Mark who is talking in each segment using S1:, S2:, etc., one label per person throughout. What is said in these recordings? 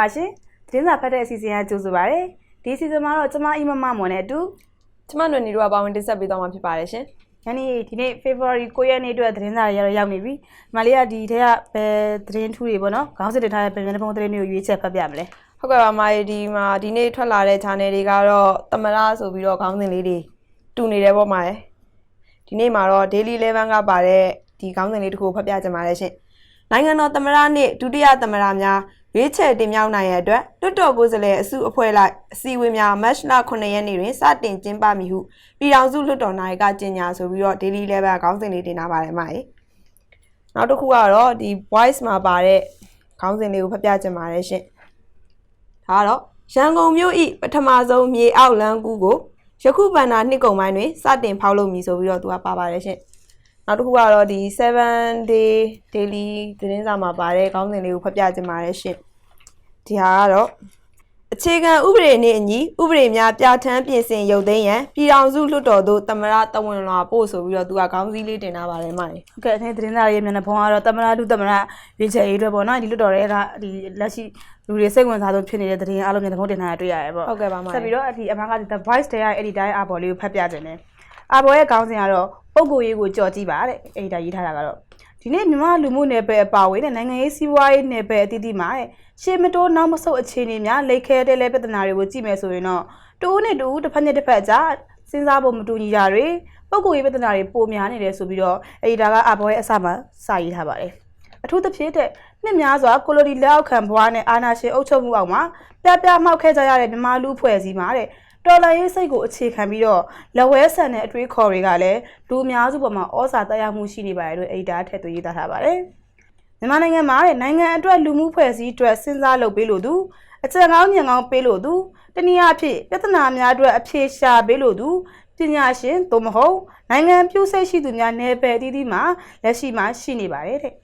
S1: မင်္ဂလာပါရှင်သတင်းစာဖတ်တဲ့အစီအစဉ်ကကြိုဆိုပါရစေဒီအစီအစဉ်မှာတော့ကျမအီမမမော်နဲ့အတူ
S2: ကျမတို့နေတို့ကပါဝင်တင်ဆက်ပေးသွားမှာဖြစ်ပါတယ်ရှင်
S1: ယနေ့ဒီနေ့ February 9ရက်နေ့အတွက်သတင်းစာတွေရောက်ရောက်နေပြီဒီမလေးကဒီထက်ကဘယ်သတင်းထူးတွေပေါ့နော်ခေါင်းစစ်တင်ထားတဲ့ပြင်ပြန်ပုံသတင်းတွေကိုရွေးချက်ဖတ်ပြမလဲ
S2: ဟုတ်ကဲ့ပါမာရီဒီမှာဒီနေ့ထွက်လာတဲ့ channel တွေကတော့တမရဆိုပြီးတော့ခေါင်းစဉ်လေးတွေတူနေတယ်ပေါ့မာရယ်ဒီနေ့မှာတော့ daily 11ကပါတဲ့ဒီခေါင်းစဉ်လေးတစ်ခုကိုဖတ်ပြကြပါရရှင်နိုင်ငံတော်တမရနှင့်ဒုတိယတမရများ ရွေးချယ်တင်မြှောက်နိုင်ရတဲ့အတွက်လွတ်တော်ကိုယ်စားလှယ်အစုအဖွဲ့လိုက်အစည်းအဝေးများမတ်လ9ရက်နေ့တွင်စတင်ကျင်းပမည်ဟုပြည်ထောင်စုလွတ်တော်နိုင်ကကြေညာဆိုပြီးတော့ daily 11ခေါင်းစဉ်လေးတင်ထားပါတယ်မာရယ်နောက်တစ်ခုကတော့ဒီ voice မှာပါတဲ့ခေါင်းစဉ်လေးကိုဖတ်ပြချင်ပါတယ်ရှင်။ဒါကတော့ရန်ကုန်မြို့ဤပထမဆုံးမြေအောက်လမ်းကူးကိုယခုဗန္နာနှစ်ကုန်ပိုင်းတွင်စတင်ဖောက်လုပ်မည်ဆိုပြီးတော့သူကပါပါတယ်ရှင်။ နောက်တစ်ခုကတော့ဒီ7 day daily သတင်းစာမှာပါတဲ့ခေါင်းစဉ်လေးကိုဖတ်ပြချင်ပါတယ်ရှင်။ဒီဟာကတော့အခြေခံဥပဒေနှင့်အညီဥပဒေများပြဋ္ဌာန်းပြင်ဆင်ရုပ်သိမ်းရန်ပြည်ထောင်စုလွှတ်တော်သို့တမရတဝန်လွှာပို့ဆိုပြီးတော့သူကခေါင်းစည်းလေးတင်ထားပါတယ်မှာလေ
S1: ဟုတ်ကဲ့အဲဒီသတင်းစာတွေရဲ့မျက်နှာဖုံးကတော့တမနာလူတမနာရွေးချက်ရေးအတွက်ပေါ့နော်ဒီလွတ်တော်ရဲ့ဒါဒီလက်ရှိလူတွေစိတ်ဝင်စားဆုံးဖြစ်နေတဲ့သတင်းအားလုံးမျက်နှာဖုံးတင်ထားတာတွေ့ရတယ်ပေါ့
S2: ဟုတ်ကဲ့ပါမာ
S1: ဆက်ပြီးတော့ဒီအမကဒီ The Voice တဲ့ရဲ့ editor ရဲ့အာဘော်လေးကိုဖတ်ပြခြင်းတယ် အာဘော်ရဲ့ခေါင်းစဉ်ကတော့ပုံကိုရေးကိုကြော်ကြည့်ပါတဲ့ editor ရေးထားတာကတော့ဒီနေ့မြန်မာလူမှုနယ်ပယ်အပါအဝင်နဲ့နိုင်ငံရေးစီးပွားရေးနယ်ပယ်အသီးသီးမှာတဲ့ရှေ့မတိုးနောက်မဆုတ်အခြေအနေများလိတ်ခဲတဲ့လဲပြဿနာတွေကိုကြည့်မယ်ဆိုရင်တော့တူနဲ့တူတစ်ဖက်နဲ့တစ်ဖက်ကြားစဉ်းစားဖို့မတူညီတာတွေပုံကိုရေးပြဿနာတွေပိုများနေတယ်ဆိုပြီးတော့ editor ကအာဘော်ရဲ့အစမှာစာရေးထားပါတယ်အထူးသဖြင့်တဲ့နှစ်များစွာကိုလိုနီလက်အောက်ခံဘွားနဲ့အာဏာရှင်အုပ်ချုပ်မှုအောက်မှာပြပြမှောက်ခဲ့ကြရတဲ့မြန်မာလူဖွဲ့စည်းမှာတဲ့ တော်လှန်ရေးစိတ်ကိုအခြေခံပြီးတော့လက်ဝဲဆန်တဲ့အတွေးခေါ်တွေကလည်းလူအများစုပေါ်မှာဩဇာတက်ရောက်မှုရှိနေပါတယ်လို့အိဒါထက်သွင်းရေးသားထားပါတယ်။မြန်မာနိုင်ငံမှာတဲ့နိုင်ငံအတွက်လူမှုဖွဲ့စည်းအတွက်စဉ်းစားလုပ်ပေးလို့သူအကြံကောင်းဉာဏ်ကောင်းပေးလို့သူတနည်းအားဖြင့်ပြဿနာများအတွက်အဖြေရှာပေးလို့သူပညာရှင်သို့မဟုတ်နိုင်ငံပြုစိတ်ရှိသူများနယ်ပယ်အသီးသီးမှာလက်ရှိမှာရှိနေပါတယ်တဲ့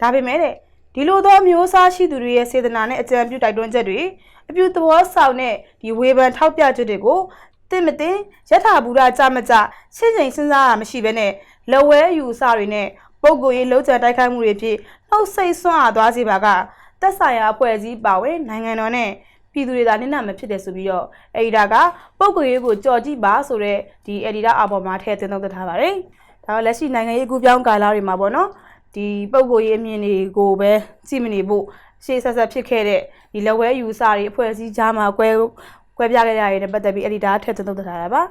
S1: ဒါပေမဲ့တဲ့ ဒီလိုသောမျိုးစားရှိသူတွေရဲ့စေတနာနဲ့အကြံပြုတိုက်တွန်းချက်တွေအပြုသဘောဆောင်တဲ့ဒီဝေဖန်ထောက်ပြချက်တွေကိုတင်မတင်ယထာဘူရကြမကြရှင်းချိန်စဉ်းစားရမရှိဘဲနဲ့လက်ဝဲယူဆတွေနဲ့ပုံကိုယ်ရေးလုံးချတိုက်ခိုက်မှုတွေဖြစ်နှုတ်ဆိတ်ဆွမ်းအားသွားစေပါကတက်ဆိုင်ရာအဖွဲ့အစည်းပါဝင်နိုင်ငံတော်နဲ့ပြည်သူတွေသာနစ်နာမဖြစ်တယ်ဆိုပြီးတော့အဒီတာကပုံကိုယ်ရေးကိုကြော်ကြည့်ပါဆိုတဲ့ဒီအဒီတာအပေါ်မှာထည့်သွင်းသုံးသပ်ထားပါတယ်။ဒါတော့လက်ရှိနိုင်ငံရေးကူပြောင်းကာလတွေမှာပေါ့နော် ဒီပုံကိုရေးအမြင်တွေကိုပဲကြည့်မနေဖို့ရှေ့ဆက်ဆက်ဖြစ်ခဲ့တဲ့ဒီလက်ဝဲယူဆတွေအဖွဲ့အစည်းကြားမှာကွဲကွဲပြားခဲ့ကြရတဲ့ပတ်သက်ပြီးအဲ့ဒီဒါထက်သွင်းသုံးသပ်ထားတာပါ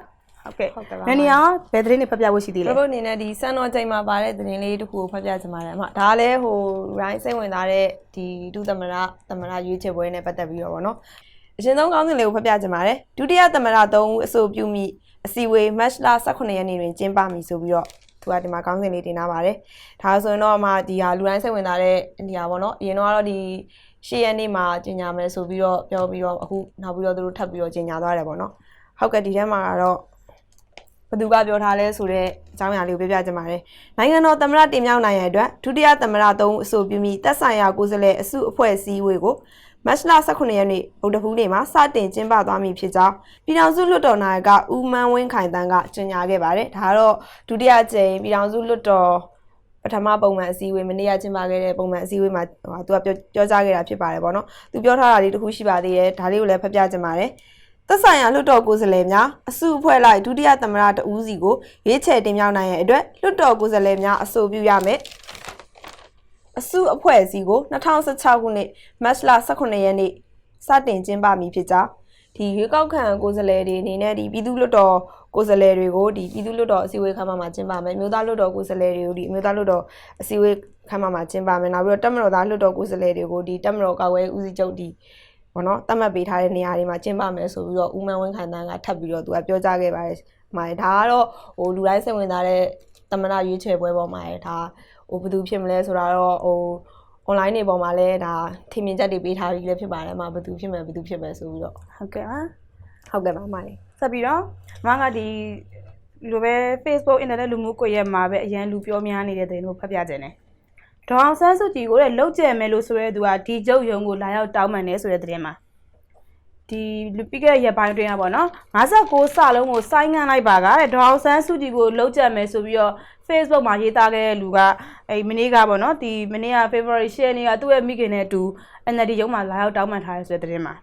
S1: ဟုတ်ကဲ့
S2: ဟုတ်ကဲ့ပါ
S1: နနီအောင်ဘယ်သတင်းတွေဖတ်ပြဖို့ရှိသေးလဲ
S2: ဘုတ်အနေနဲ့ဒီစံတော်ချိန်မှာပါတဲ့သတင်းလေးတစ်ခုကိုဖတ်ပြချင်ပါတယ်အမဒါလည်းဟို right စိတ်ဝင်စားတဲ့ဒီဒုသမရသမရရွေးချယ်ပွဲနဲ့ပတ်သက်ပြီးတော့ဗောနော်အရင်ဆုံးကောင်းစဉ်လေးကိုဖတ်ပြချင်ပါတယ်ဒုတိယသမရ3ဦးအဆိုပြုမိအစီဝေ match လ18ရက်နေ့တွင်ကျင်းပမည်ဆိုပြီးတော့ သူကဒီမှာကောင်းစဉ်လေးတင်ထားပါတယ်ဒါဆိုရင်တော့အမဒီဟာလူတိုင်းစိတ်ဝင်စားတဲ့နေရာဗောနော်အရင်တော့ကတော့ဒီရှေ့ရက်နေ့မှာကျင်ညာမယ်ဆိုပြီးတော့ပြောပြီးတော့အခုနောက်ပြီးတော့သူတို့ထပ်ပြီးတော့ကျင်ညာသွားတယ်ဗောနော်ဟုတ်ကဲ့ဒီထဲမှာကတော့ဘသူကပြောထားလဲဆိုတော့အကြောင်းအရာလေးကိုပြောပြချင်ပါတယ်။နိုင်ငံတော်သမ္မတတင်မြှောက်နိုင်ရတဲ့အတွက်ဒုတိယသမ္မတသုံးဦးအဆိုပြုပြီးသက်ဆိုင်ရာကိုယ်စားလှယ်အစုအဖွဲ့အစည်းအဝေးကို မတ်လ18ရက်နေ့ဗုဒ္ဓဟူးနေ့မှာစတင်ကျင်းပသွားမည်ဖြစ်ကြောင်းပြည်ထောင်စုလွှတ်တော်နာယကဦးမန်းဝင်းခိုင်တန်းကကြေညာခဲ့ပါတယ်။ဒါကတော့ဒုတိယကြိမ်ပြည်ထောင်စုလွှတ်တော်ပထမပုံမှန်အစည်းအဝေးမနေ့ကကျင်းပခဲ့တဲ့ပုံမှန်အစည်းအဝေးမှာဟိုသူကပြောပြောကြားခဲ့တာဖြစ်ပါတယ်ပေါ့နော်။သူပြောထားတာလေးတစ်ခုရှိပါသေးတယ်။ဒါလေးကိုလည်းဖတ်ပြချင်ပါတယ်။သက်ဆိုင်ရာလွှတ်တော်ကိုယ်စားလှယ်များအစုအဖွဲ့လိုက်ဒုတိယသမ္မတတဦးစီကိုရွေးချယ်တင်မြှောက်နိုင်ရတဲ့အတွက်လွှတ်တော်ကိုယ်စားလှယ်များအဆိုပြုရမယ် အစုအဖွဲ့အစည်းကို2016ခုနှစ်မတ်လ18ရက်နေ့စတင်ကျင်းပမည်ဖြစ်ကြောင်းဒီရွေးကောက်ခံကိုယ်စားလှယ်တွေအနေနဲ့ဒီပြည်သူ့လွှတ်တော်ကိုယ်စားလှယ်တွေကိုဒီပြည်သူ့လွှတ်တော်အစည်းအဝေးခန်းမမှာကျင်းပမယ်မြို့သားလွှတ်တော်ကိုယ်စားလှယ်တွေကိုဒီမြို့သားလွှတ်တော်အစည်းအဝေးခန်းမမှာကျင်းပမယ်နောက်ပြီးတော့တက်မတော်သားလွှတ်တော်ကိုယ်စားလှယ်တွေကိုဒီတက်မတော်ကာဝဲဦးစီးချုပ်ဒီဘောနော်တတ်မှတ်ပေးထားတဲ့နေရာတွေမှာကျင်းပမယ်ဆိုပြီးတော့ဦးမန်းဝင်းခိုင်တန်းကထပ်ပြီးတော့သူကပြောကြားခဲ့ပါတယ်။မာရဒါကတော့ဟိုလူတိုင်းစိတ်ဝင်စားတဲ့တမနာရွေးချယ်ပွဲပေါ်မှာရဒါ ဟိုဘယ်သူဖြစ်မလဲဆိုတာတော့ဟို online တွေပေါ်မှာလည်းဒါထင်မြင်ချက်တွေပေးထားပြီးလည်းဖြစ်ပါတယ်။မာဘယ်သူဖြစ်မယ်ဘယ်သူဖြစ်မယ်ဆိုပြီးတော့
S1: ဟုတ်ကဲ့ပါ
S2: ဟုတ်ကဲ့ပါမာလေး
S1: ဆက်ပြီးတော့မကဒီလိုပဲ Facebook internet လူမှုကွန်ရက်မှာပဲအရန်လူပြောများနေတဲ့သတင်းကိုဖတ်ပြခြင်းတယ်ဒေါအောင်ဆန်းစုကြည်ကိုလည်းလောက်ကျယ်မယ်လို့ဆိုရဲသူကဒီကျုပ်ယုံကိုလာရောက်တောင်းပန်နေဆိုတဲ့သတင်းမှာ ဒီလူပြီးခဲ့တဲ့ရက်ပိုင်းတွင်ကပေါ့နော်56စလုံးကိုစိုင်းငံ့လိုက်ပါကတဲ့ဒေါအောင်ဆန်းစုကြည်ကိုလှုပ်ကြက်မယ်ဆိုပြီးတော့ Facebook မှာရေးသားခဲ့တဲ့လူကအဲ့မနေ့ကပေါ့နော်ဒီမနေ့က February 10ရက်နေ့ကသူ့ရဲ့မိခင်နဲ့အတူ NLD ရုံးမှာလာရောက်တောင်းပန်ထားရဆိုတဲ့သတင်းမှာ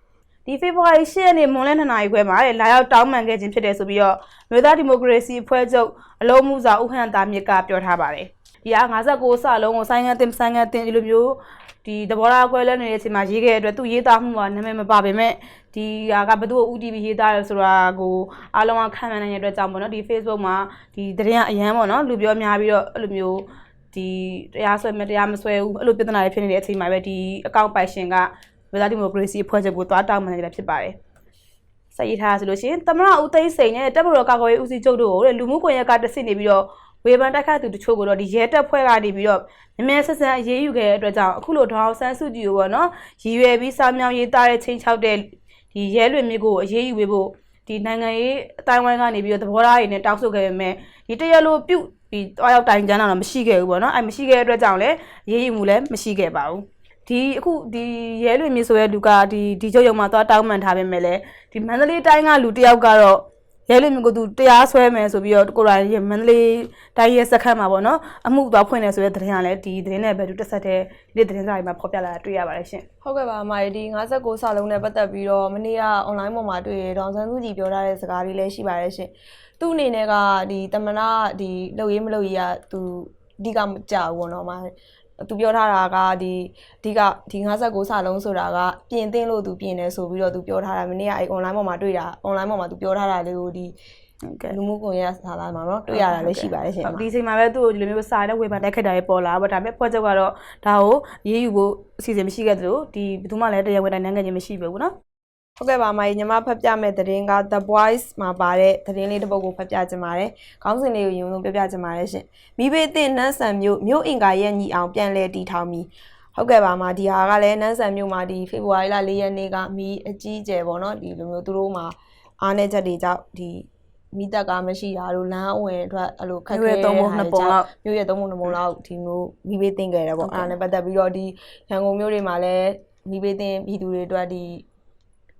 S1: ဒီ February 10ရက်နေ့မွန်လ2နာရီခွဲမှာတဲ့လာရောက်တောင်းပန်ခဲ့ခြင်းဖြစ်တယ်ဆိုပြီးတော့မြို့သားဒီမိုကရေစီအဖွဲ့ချုပ်အလုံးမှုစာဥဟန်တာမြစ်ကပြောထားပါတယ် ဒီက56စလုံးကိုစိုင်းငံ့တင်စိုင်းငံ့တင်ဒီလိုမျိုးဒီသဘောထားကွဲလွဲနေတဲ့အချိန်မှာရေးခဲ့တဲ့အတွက်သူရေးသားမှုကနာမည်မပါပေမဲ့ဒီဟာကဘသူ့ကို UTV ရေးသားတယ်ဆိုတာကိုအားလုံးကခံမှန်းနိုင်တဲ့အတွက်ကြောင့်ပေါ့နော်ဒီ Facebook မှာဒီသတင်းကအရန်ပေါ့နော်လူပြောများပြီးတော့အဲ့လိုမျိုးဒီတရားဆွဲမတရားမဆွဲဘူးအဲ့လိုပြဿနာတွေဖြစ်နေတဲ့အချိန်မှာပဲဒီအကောင့်ပိုင်ရှင်ကဝေဒဒီမိုကရေစီအဖွဲ့ချုပ်ကိုတွားတောင်းပန်နေတာဖြစ်ပါတယ်စက်ရေးထားဆိုလို့ရှိရင်သမရဦးသိန်းစိန်နဲ့တပ်မတော်ကာကွယ်ရေးဦးစီးချုပ်တို့ကိုတဲ့လူမှုကွန်ရက်ကတဆင့်နေပြီးတော့ ဝေဖန်တိုက်ခိုက်သူတချို့ကိုတော့ဒီရဲတပ်ဖွဲ့ကနေပြီးတော့မြမဲဆက်ဆန်အရေးယူခဲ့တဲ့အတွက်ကြောင့်အခုလိုဒေါအောင်ဆန်းစုကြည်ကိုပေါ့နော်ရည်ရွယ်ပြီးစာမြောင်းရေးသားတဲ့ချင်းချောက်တဲ့ဒီရဲလွင်မြစ်ကိုအရေးယူပေးဖို့ဒီနိုင်ငံရေးအတိုင်းဝိုင်းကနေပြီးတော့သဘောထားတွေနဲ့တောင်းဆိုခဲ့ပေမဲ့ဒီတရားလိုပြုတ်ပြီးတွားရောက်တိုင်ကြမ်းတာတော့မရှိခဲ့ဘူးပေါ့နော်အဲမရှိခဲ့တဲ့အတွက်ကြောင့်လည်းရေးယူမှုလည်းမရှိခဲ့ပါဘူးဒီအခုဒီရဲလွင်မြစ်ဆိုတဲ့လူကဒီဒီချုပ်ရုံမှာသွားတောင်းပန်ထားပေမဲ့လည်းဒီမန္တလေးတိုင်းကလူတစ်ယောက်ကတော့ ရဲလွင်မြစ်ကိုသူတရားစွဲမယ်ဆိုပြီးတော့ကိုရိုင်းရမန္တလေးတိုင်းရဲစခန်းမှာပေါ့နော်အမှုသွားဖွင့်နေဆိုတဲ့သတင်းကလည်းဒီသတင်းနဲ့ပဲတူတက်ဆက်တဲ့ဒီသတင်းစာတွေမှာဖော်ပြလာတာတွေ့ရပါတယ်ရှင်
S2: ဟုတ်ကဲ့ပါအမရီဒီ59စာလုံးနဲ့ပတ်သက်ပြီးတော့မနေ့က online ပေါ်မှာတွေ့ရဒေါန်ဆန်းစုကြည်ပြောထားတဲ့စကားလေးလည်းရှိပါတယ်ရှင်။သူ့အနေနဲ့ကဒီတမနာဒီလှုပ်ရေးမလှုပ်ရေးကသူအဓိကမကြောက်ဘူးပေါ့နော်အမ သူပြောထားတာကဒီအဓိကဒီ59စာလုံးဆိုတာကပြင်သင်းလို့သူပြင်တယ်ဆိုပြီးတော့သူပြောထားတာမနေ့ကအဲ online ပေါ်မှာတွေ့တာ online ပေါ်မှာသူပြောထားတာလေးကိုဒီ
S1: ဟုတ်ကဲ့
S2: လူမှုကွန်ရက်စာသားမှာเนาะတွေ့ရတာလည်းရှိပါတယ်ရှင်အမ
S1: ဒီအချိန်မှာပဲသူ့ကိုဒီလိုမျိုးစာနဲ့ဝေဖန်တိုက်ခတ်တာတွေပေါ်လာပေါ့ဒါပေမဲ့ဖွဲ့ချုပ်ကတော့ဒါကိုရေးယူဖို့အစီအစဉ်မရှိခဲ့သလိုဒီဘယ်သူမှလည်းတရားဝင်တိုင်နှံငယ်ခြင်းမရှိဘူးเนาะ
S2: ဟုတ်ကဲ့ပါမကြီးညီမဖတ်ပြမဲ့သတင်းက The Voice မှာပါတဲ့သတင်းလေးတစ်ပုဒ်ကိုဖတ်ပြချင်ပါတယ်။ခေါင်းစဉ်လေးကိုယုံလုံးပြပြချင်ပါတယ်ရှင်။မိဘေးတင်နန်းဆန်မျိုးမျိုးအင်္ကာရဲ့ညီအောင်ပြန်လဲတီထောင်ပြီးဟုတ်ကဲ့ပါမဒီဟာကလည်းနန်းဆန်မျိုးမှာဒီဖေဖော်ဝါရီလ၄ရက်နေ့ကမီးအကြီးကျယ်ပေါ့နော်ဒီလိုမျိုးသူတို့မှာအားနေချက်တွေကြောင့်ဒီမိတက်ကမရှိတာတို့လမ်းအဝင်အတွက်အဲ့လိုခက်ခဲတဲ့မျိုးရဲ့သုံးပုံနှစ်ပုံလောက်ဒီမျိုးမိဘေးတင်ခဲ့တယ်ပေါ့အဲ့ဒါနဲ့ပတ်သက်ပြီးတော့ဒီရန်ကုန်မြို့တွေမှာလည်းမိဘေးတင်ပြည်သူတွေအတွက်ဒီ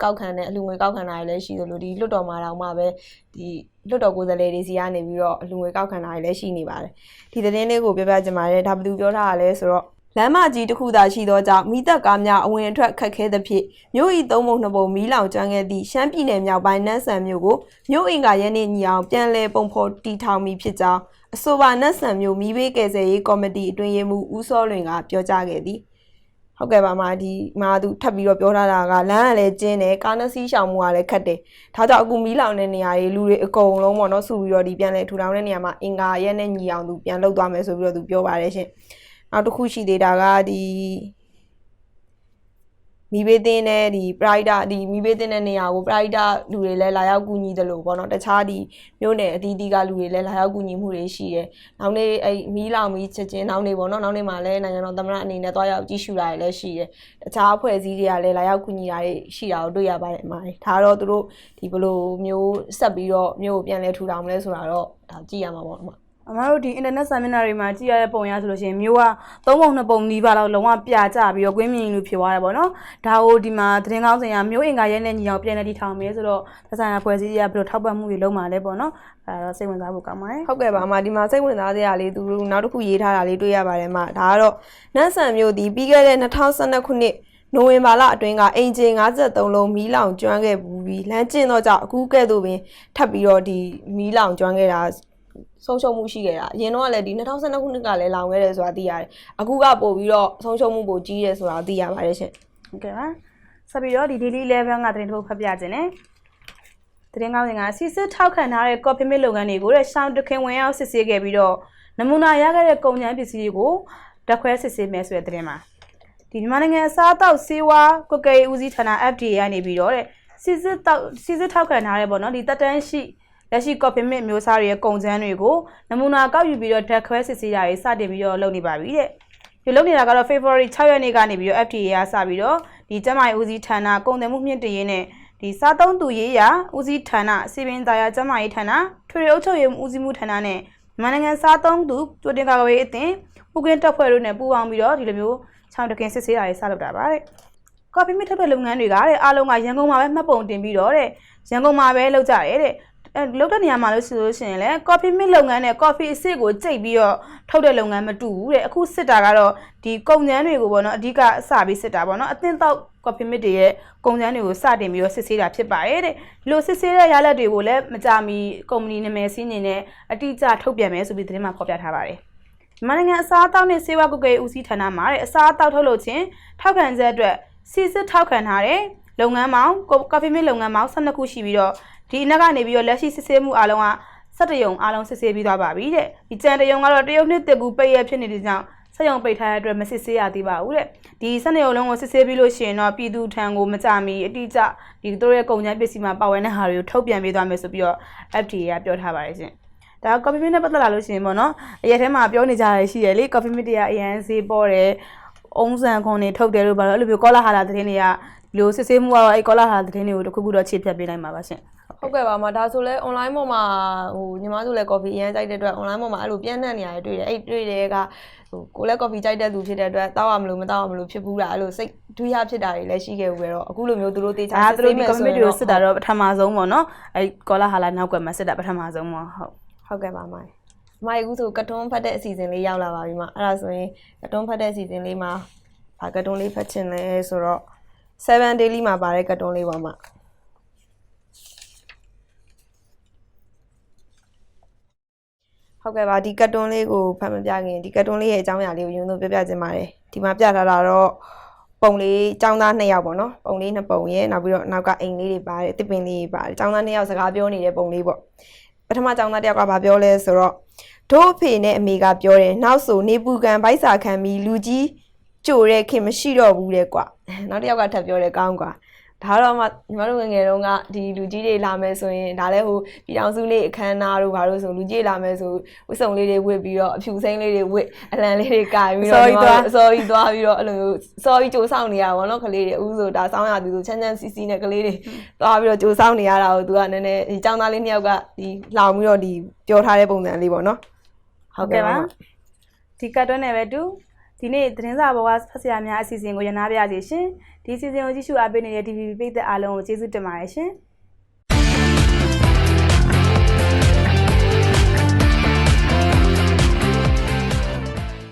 S2: ကောက်ခံတဲ့အလူငွေကောက်ခံတာတွေလည်းရှိသလိုဒီလွတ်တော်မှာတောင်မှပဲဒီလွတ်တော်ကိုယ်စားလှယ်တွေစီကနေပြီးတော့အလူငွေကောက်ခံတာတွေလည်းရှိနေပါတယ်ဒီသတင်းလေးကိုပြောပြချင်ပါတယ်ဒါဘယ်သူပြောထားတာလဲဆိုတော့လမ်းမကြီးတစ်ခုသာရှိသောကြောင့်မိသက်ကားများအဝင်အထွက်ခက်ခဲသဖြင့်မြို့ဤသုံးပုံနှစ်ပုံမီးလောင်ကျွမ်းခဲ့သည့်ရှမ်းပြည်နယ်မြောက်ပိုင်းနန်းဆန်မြို့ကိုမြို့အင်္ဂါရဲနှင့်ညီအောင်ပြန်လည်ပုံဖော်တီထောင်မိဖြစ်ကြောင်းအဆိုပါနန်းဆန်မြို့မီးဘေးကယ်ဆယ်ရေးကော်မတီအတွင်းရေးမှူးဦးစောလွင်ကပြောကြားခဲ့သည် ဟုတ်ကဲ့ပါမဒီမာသူထပ်ပြီးတော့ပြောထားတာကလမ်းကလည်းကျင်းတယ်ကားနစီးရှောင်မှုကလည်းခက်တယ်ဒါကြောင့်အခုမီးလောင်တဲ့နေရာတွေလူတွေအကုန်လုံးပေါ့နော်စုပြီးတော့ဒီပြန်လဲထူထောင်တဲ့နေရာမှာအင်္ဂါရက်နဲ့ညီအောင်သူပြန်လှုပ်သွားမယ်ဆိုပြီးတော့သူပြောပါတယ်ရှင်နောက်တစ်ခုရှိသေးတာကဒီ မိဘေးတင်းနဲ့ဒီ pride ဒီမိဘေးတင်းတဲ့နေရာကို pride လူတွေလည်းလာရောက်ကူညီတယ်လို့ပေါ့နော်တခြားဒီမြို့နယ်အသီးသီးကလူတွေလည်းလာရောက်ကူညီမှုတွေရှိတယ်နောက်နေ့အဲ့မီးလောင်မီးချက်ချင်းနောက်နေ့ပေါ့နော်နောက်နေ့မှာလည်းနိုင်ငံတော်သမ္မတအနေနဲ့တွားရောက်ကြည့်ရှုတာတွေလည်းရှိတယ်တခြားအဖွဲ့အစည်းတွေကလည်းလာရောက်ကူညီတာတွေရှိတာကိုတွေ့ရပါတယ်အမကြီးဒါကတော့သူတို့ဒီဘလိုမျိုးဆက်ပြီးတော့မြို့ကိုပြန်လဲထူထောင်မလဲဆိုတာတော့ဒါကြည့်ရမှာပေါ့အမ
S1: အမတို့ဒီ internet seminar တွေမှာကြည့်ရတဲ့ပုံရဆိုလို့ရှိရင်မျိုးကသုံးပုံနှစ်ပုံနီးပါးလောက်လုံးဝပြကြပြီးတော့ကွင်းမြင်လူဖြစ်သွားတယ်ပေါ့နော်ဒါကိုဒီမှာသတင်းကောင်းစင်ကမျိုးအင်္ဂါရဲနဲ့ညီအောင်ပြန်နေတီထောင်မယ်ဆိုတော့သက်ဆိုင်ရာဖွဲ့စည်းရဘယ်လိုထောက်ပံ့မှုတွေလုပ်မှာလဲပေါ့နော်အဲဒါတော့စိတ်ဝင်စားဖို့ကောင်းပါတယ်
S2: ဟုတ်ကဲ့ပါအမဒီမှာစိတ်ဝင်စားစရာလေးသူတို့နောက်တစ်ခုရေးထားတာလေးတွေ့ရပါတယ်အမဒါကတော့နန်းဆန်မျိုးဒီပြီးခဲ့တဲ့2012ခုနှစ်နိုဝင်ဘာလအတွင်းကအင်ဂျင်53လုံးမီးလောင်ကျွမ်းခဲ့ပူပြီးလမ်းကျင်းတော့ကြောင့်အခုကဲ့သို့ပင်ထပ်ပြီးတော့ဒီမီးလောင်ကျွမ်းခဲ့တာ ဆုံးရှုံးမှုရှိခဲ့တာအရင်တော့ကလည်းဒီ2012ခုနှစ်ကလည်းလောင်ခဲ့တယ်ဆိုတာသိရတယ်အခုကပို့ပြီးတော့ဆုံးရှုံးမှုပိုကြီးတယ်ဆိုတာသိရပါတယ်ရှင်
S1: ဟုတ်ကဲ့ပါဆက်ပြီးတော့ဒီ daily level ကသတင်းတစ်ပုဒ်ဖတ်ပြခြင်းနဲ့သတင်းကောင်းစဉ်ကစစ်စစ်ထောက်ခံထားတဲ့ coffee mill လုပ်ငန်းတွေကိုတဲ့ရှောင်းတခင်ဝင်ရောက်စစ်ဆေးခဲ့ပြီးတော့နမူနာရခဲ့တဲ့ကုန်ကျန်းပစ္စည်းတွေကိုတက်ခွဲစစ်ဆေးမယ်ဆိုတဲ့သတင်းမှာဒီမြန်မာနိုင်ငံအစားအသောက်စေဝါကွက်ကဲဦးစီးဌာန FDA ကနေပြီးတော့တဲ့စစ်စစ်တောက်စစ်စစ်ထောက်ခံထားတဲ့ပေါ့နော်ဒီတက်တန်းရှိ လက်ရှိ coffee mill မျိုးစားတွေရဲ့ကုန်ကျန်းတွေကိုနမူနာကောက်ယူပြီးတော့တက်ခွဲစစ်ဆေးတာတွေစတင်ပြီးတော့လုပ်နေပါပြီတဲ့ဒီလုပ်နေတာကတော့ February 6ရက်နေ့ကနေပြီးတော့ FDA ကစပြီးတော့ဒီကျန်းမာရေးဦးစီးဌာနကုန်တယ်မှုမြင့်တင်ရေးနဲ့ဒီစားသုံးသူရေးရာဦးစီးဌာနစီပင်သားရာကျန်းမာရေးဌာနထွေထွေအုပ်ချုပ်ရေးဦးစီးမှုဌာနနဲ့မြန်မာနိုင်ငံစားသုံးသူကြိုတင်ကာကွယ်ရေးအသင်းဥက္ကဋ္ဌတပ်ဖွဲ့တို့နဲ့ပူးပေါင်းပြီးတော့ဒီလိုမျိုးချောင်းတကင်စစ်ဆေးတာတွေစလုပ်တာပါတဲ့ကော်ဖီမစ်ထုတ်တဲ့လုပ်ငန်းတွေကတဲ့အားလုံးကရန်ကုန်မှာပဲမှတ်ပုံတင်ပြီးတော့တဲ့ရန်ကုန်မှာပဲလုပ်ကြတယ်တဲ့ အဲလုပ်တဲ့နေရာမှာလို့ဆိုလို့ရှိရင်လည်းကော်ဖီမစ်လုပ်ငန်းနဲ့ကော်ဖီအစ်စ်ကိုကြိတ်ပြီးတော့ထုတ်တဲ့လုပ်ငန်းမတူဘူးတဲ့အခုစစ်တာကတော့ဒီကုန်ကျန်းတွေကိုပေါ့နော်အဓိကစပြီးစစ်တာပေါ့နော်အသင်းတော့ကော်ဖီမစ်တွေရဲ့ကုန်ကျန်းတွေကိုစတင်ပြီးတော့စစ်ဆေးတာဖြစ်ပါတယ်တဲ့ဒီလိုစစ်ဆေးတဲ့ရလဒ်တွေကိုလည်းမကြမီကုမ္ပဏီနာမည်စည်းနေနဲ့အတိအကျထုတ်ပြန်မယ်ဆိုပြီးသတင်းမှာဖော်ပြထားပါတယ်မြန်မာနိုင်ငံအစားအသောက်နဲ့ဆေးဝါးကုတ်ကဲဦးစီးဌာနမှတဲ့အစားအသောက်ထုတ်လုပ်ခြင်းထောက်ခံချက်အတွက်စီစစ်ထောက်ခံထားတဲ့လုပ်ငန်းပေါင်းကာဖီမစ်လုပ်ငန်းပေါင်း12ခုရှိပြီးတော့ ဒီအနက်ကနေပြီးတော့လက်ရှိစစ်ဆေးမှုအားလုံးက17ရုံအားလုံးစစ်ဆေးပြီးသွားပါပြီတဲ့ဒီကြံတရုံကတော့တရုတ်နှစ်တက်ကူပိတ်ရဖြစ်နေတဲ့ကြောင့်စက်ရုံပိတ်ထားတဲ့အတွက်မစစ်ဆေးရသေးပါဘူးတဲ့ဒီ12ရုံလုံးကိုစစ်ဆေးပြီးလို့ရှိရင်တော့ပြည်သူထံကိုမကြမီအတိအကျဒီတို့ရဲ့ကုန်ကျန်းပစ္စည်းမှာပါဝင်တဲ့ဟာတွေကိုထုတ်ပြန်ပေးသွားမယ်ဆိုပြီးတော့ FDA ကပြောထားပါတယ်ရှင်ဒါကော်ဖီမစ်နဲ့ပတ်သက်လာလို့ရှိရင်ပေါ့နော်အရက်ထဲမှာပြောနေကြရရှိရလေကော်ဖီမစ်တွေကအရန်ဈေးပေါ်တယ်အုံးစံခွန်တွေထုတ်တယ်လို့ပါတော့အဲ့လိုမျိုးကောလာဟာလာသတင်းတွေကဒီလိုစစ်ဆေးမှုကတော့အဲ့ကောလာဟာလာသတင်းတွေကိုတစ်ခုခုတော့ခြေဖြတ်ပေးနိုင်ပါပါရှင်
S2: ဟုတ်ကဲ့ပါမဒါဆိုလဲ online ပေါ်မှာဟိုညီမတို့လည်း coffee အရင်ကြိုက်တဲ့အတွက် online ပေါ်မှာအဲ့လိုပြန့်နှံ့နေရတယ်တွေ့တယ်အဲ့တွေ့တဲ့ကဟိုကိုလည်း coffee ကြိုက်တဲ့သူဖြစ်တဲ့အတွက်တောက်ရမလို့မတောက်ရမလို့ဖြစ်ဘူးလားအဲ့လိုစိတ်ဒုရဖြစ်တာတွေလည်းရှိခဲ့ဘူးပဲတော့အခုလိုမျိုးသူတို့တေချာ
S1: ဒါ
S2: စစ်
S1: သူတို့
S2: ဆေး
S1: ဒီ
S2: မယ်
S1: ကော်ဖီ
S2: ဆို
S1: မစ်
S2: ရင်
S1: တွေကို
S2: တော့
S1: စစ်တာတော့ပထမဆုံးပေါ့နော်အဲ့ကောလာဟာလာနောက်ကွယ်မှာစစ်တာပထမဆုံးပေါ့ဟုတ်
S2: ဟုတ်ကဲ့ပါမိုင်မိုင်အခုဆိုကတွန်းဖတ်တဲ့အစီအစဉ်လေးရောက်လာပါပြီမအဲ့ဒါဆိုရင်ကတွန်းဖတ်တဲ့အစီအစဉ်လေးမှာဘာကတွန်းလေးဖတ်ချင်လဲဆိုတော့7 daily မှာပါတဲ့ကတွန်းလေးပါမှာ ဟုတ်ကဲ့ပါဒီကတ်တွန်းလေးကိုဖတ်မပြခင်ဒီကတ်တွန်းလေးရဲ့အကြောင်းအရာလေးကိုရုံးလို့ပြပြခြင်းပါတယ်ဒီမှာပြထားတာတော့ပုံလေးចောင်းသားနှစ်ယောက်ပေါ့နော်ပုံလေးနှစ်ပုံရဲ့နောက်ပြီးတော့နောက်ကအိမ်လေးတွေပါတယ်တစ်ပင်လေးတွေပါတယ်ចောင်းသားနှစ်ယောက်စကားပြောနေတဲ့ပုံလေးပေါ့ပထမចောင်းသားတစ်ယောက်ကဘာပြောလဲဆိုတော့တို့အဖေနဲ့အမေကပြောတယ်နောက်ဆိုနေပူကန်ဗိုက်စာခံပြီးလူကြီးကြိုတဲ့ခင်မရှိတော့ဘူးတဲ့ကွာနောက်တစ်ယောက်ကထပ်ပြောတယ်ကောင်းကွာ ဒါတော့မှညီမတို့ငယ်ငယ်တုန်းကဒီလူကြီးတွေလာမယ်ဆိုရင်ဒါလည်းဟိုပြည်တော်စုနေ့အခမ်းအနားတို့ဘာလို့ဆိုလူကြီးလာမယ်ဆိုဝတ်စုံလေးတွေဝတ်ပြီးတော့အဖြူစိမ်းလေးတွေဝတ်အလံလေးတွေကင်ပြီးတော့ညီမတို့အစောကြီးသွားပြီးတော့အဲ့လိုမျိုးစောကြီးကြိုဆောင်နေရပါတော့ကလေးတွေအခုဆိုဒါစောင်းရသူဆိုချမ်းချမ်းစီစီနဲ့ကလေးတွေသွားပြီးတော့ကြိုဆောင်နေရတာကိုသူကနည်းနည်းဒီចောင်းသားလေးနှစ်ယောက်ကဒီလောင်ပြီးတော့ဒီပြောထားတဲ့ပုံစံလေးပေါ့နော်
S1: ဟုတ်ကဲ့ပါဒီကတ်တွန်းနဲ့ပဲတူ ဒီနေ့သတင်းစာပေါ်ကဖတ်စရာများအစီအစဉ်ကိုရနာပြစီရှင်ဒီအစီအစဉ်ကိုကြည့်ရှုအားပေးနေတဲ့ DVB ပိတ်သက်အားလုံးကိုကျေးဇူးတင်ပါတယ်ရှင်